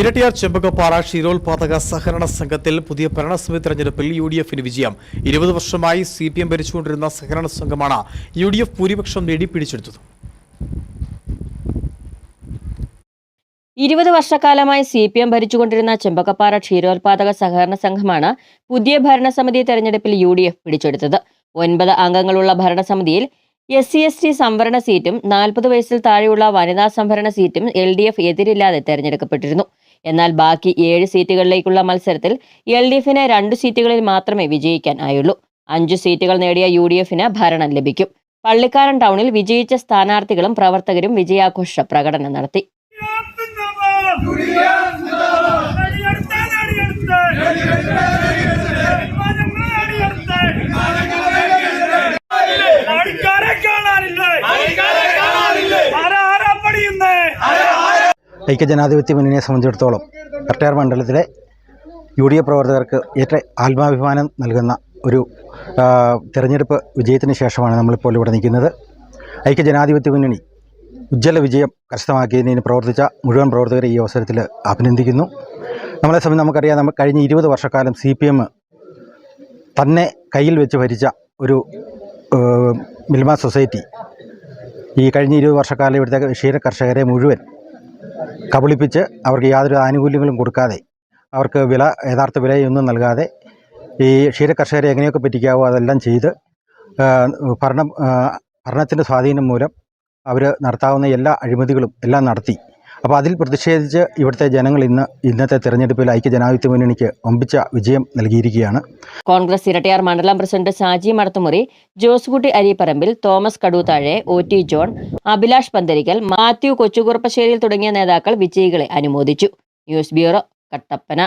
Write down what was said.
ഇരട്ടിയാർ ചെമ്പകപ്പാറ ക്ഷീരോത്പാദക സഹകരണ സംഘത്തിൽ പുതിയ ഭരണസമിതി തെരഞ്ഞെടുപ്പിൽ യു ഡി എഫിന് വിജയം. ഇരുപത് വർഷമായി സി പി എം ഭരിച്ചുകൊണ്ടിരുന്ന സഹകരണ സംഘമാണ് യു ഡി എഫ് ഭൂരിപക്ഷം നേടി പിടിച്ചെടുത്തത്. ഇരുപത് വർഷക്കാലമായി സി പി എം ഭരിച്ചുകൊണ്ടിരുന്ന ചെമ്പകപ്പാറ ക്ഷീരോത്പാദക സഹകരണ സംഘമാണ് പുതിയ ഭരണസമിതി തെരഞ്ഞെടുപ്പിൽ യു ഡി എഫ് പിടിച്ചെടുത്തത്. ഒൻപത് അംഗങ്ങളുള്ള ഭരണസമിതിയിൽ എസ് സി എസ് ടി സംവരണ സീറ്റും നാൽപ്പത് വയസ്സിൽ താഴെയുള്ള വനിതാ സംവരണ സീറ്റും എൽ ഡി എഫ് എതിരില്ലാതെ തെരഞ്ഞെടുക്കപ്പെട്ടിരുന്നു. എന്നാൽ ബാക്കി ഏഴ് സീറ്റുകളിലേക്കുള്ള മത്സരത്തിൽ എൽ ഡി എഫിന് രണ്ട് സീറ്റുകളിൽ മാത്രമേ വിജയിക്കാൻ ആയുള്ളൂ. അഞ്ചു സീറ്റുകൾ നേടിയ യു ഡി എഫിന് ഭരണം ലഭിക്കും. പള്ളിക്കാരൻ ടൗണിൽ വിജയിച്ച സ്ഥാനാർത്ഥികളും പ്രവർത്തകരും വിജയാഘോഷ പ്രകടനം നടത്തി. ഐക്യജനാധിപത്യ മുന്നണിയെ സംബന്ധിച്ചിടത്തോളം കട്ടയാർ മണ്ഡലത്തിലെ യു ഡി എഫ് പ്രവർത്തകർക്ക് ഏറ്റവും ആത്മാഭിമാനം നൽകുന്ന ഒരു തിരഞ്ഞെടുപ്പ് വിജയത്തിന് ശേഷമാണ് നമ്മളിപ്പോൾ ഇവിടെ നിൽക്കുന്നത്. ഐക്യജനാധിപത്യ മുന്നണി ഉജ്ജ്വല വിജയം കരസ്ഥമാക്കിയതിന് പ്രവർത്തിച്ച മുഴുവൻ പ്രവർത്തകരെ ഈ അവസരത്തിൽ അഭിനന്ദിക്കുന്നു. നമ്മളെ സംബന്ധിച്ച് നമുക്കറിയാം നമ്മൾ കഴിഞ്ഞ ഇരുപത് വർഷക്കാലം സി പി എം തന്നെ കയ്യിൽ വെച്ച് ഭരിച്ച ഒരു മിൽമ സൊസൈറ്റി ഈ കഴിഞ്ഞ ഇരുപത് വർഷക്കാലം ഇവിടുത്തെ ക്ഷീര കർഷകരെ മുഴുവൻ കബളിപ്പിച്ച് അവർക്ക് യാതൊരു ആനുകൂല്യങ്ങളും കൊടുക്കാതെ അവർക്ക് വില യഥാർത്ഥ വിലയൊന്നും നൽകാതെ ഈ ക്ഷീര കർഷകരെ എങ്ങനെയൊക്കെ പറ്റിക്കാവോ അതെല്ലാം ചെയ്ത് ഭരണം ഭരണത്തിന്റെ സ്വാധീനം മൂലം അവർ നടത്താവുന്ന എല്ലാ അഴിമതികളും എല്ലാം നടത്തി. അപ്പോൾ അതിൽ പ്രതിഷേധിച്ച് ഇവിടുത്തെ ജനങ്ങൾ ഇന്ന് ഇന്നത്തെ തെരഞ്ഞെടുപ്പിൽ ഐക്യ ജനാധിപത്യ മുന്നണിക്ക് ഒമ്പിച്ച വിജയം നൽകിയിരിക്കുകയാണ്. കോൺഗ്രസ് ഇരട്ടയാർ മണ്ഡലം president Shaji Madathumuri Joskutty Aripparambil Thomas Kadoothazhe O T John Abhilash Pantharikkal Mathew കൊച്ചുകുറുപ്പശ്ശേരിയിൽ തുടങ്ങിയ നേതാക്കൾ വിജയികളെ അനുമോദിച്ചു. News bureau Kattappana.